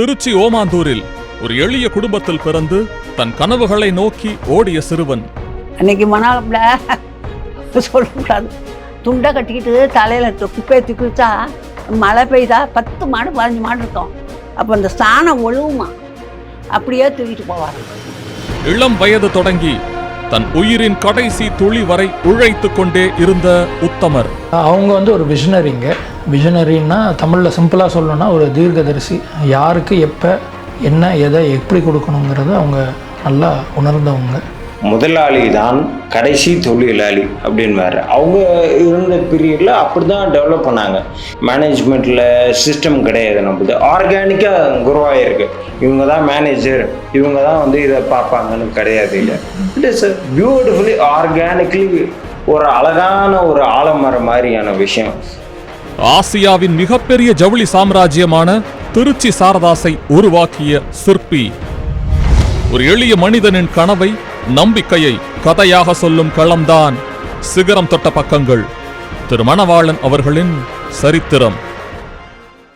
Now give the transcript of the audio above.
திருச்சி ஓமாந்தூரில் ஒரு எளிய குடும்பத்தில் பிறந்து தன் கனவுகளை நோக்கி ஓடிய சிறுவன். அன்னைக்கு மணாலப்பில் சொல்லக்கூடாது. துண்டை கட்டிக்கிட்டு தலையில் குப்பையை தூக்கி வச்சா மழை பெய்தா பத்து மாடு பதினஞ்சு மாடு இருக்கும். அப்போ அந்த ஸ்தானம் ஒழுகுமா? அப்படியே தூக்கிட்டு போவார். இளம் வயது தொடங்கி தன் உயிரின் கடைசி துளி வரை உழைத்து கொண்டே இருந்த உத்தமர். அவங்க வந்து ஒரு விஷனரிங்க விஷனரின்னா தமிழில் சிம்பிளாக சொல்லணும்னா ஒரு தீர்க்கதரிசி. யாருக்கு எப்போ என்ன எதை எப்படி கொடுக்கணுங்கிறத அவங்க நல்லா உணர்ந்தவங்க. முதலாளி தான் கடைசி தொழிலாளி அப்படின்வாரு அவங்க இருந்த பீரியடில் அப்படி தான் டெவலப் பண்ணாங்க. மேனேஜ்மெண்ட்டில் சிஸ்டம் கிடையாது நம்மது ஆர்கானிக்காக குருவாயிருக்கு இவங்க தான் மேனேஜர் இவங்க தான் வந்து இதை பார்ப்பாங்கன்னு கிடையாது இல்லை. இட் இஸ் பியூட்டிஃபுல்லி ஆர்கானிக்லி ஒரு அழகான ஒரு ஆலமரம் மாதிரியான விஷயம். ஆசியாவின் மிகப்பெரிய ஜவுளி சாம்ராஜ்யமான திருச்சி சாரதாசை உருவாக்கிய சிற்பி. ஒரு எளிய மனிதனின் கனவை நம்பிக்கையை கதையாக சொல்லும் களம்தான் சிகரம் தொட்ட பக்கங்கள். திருமணவாளன் அவர்களின் சரித்திரம்.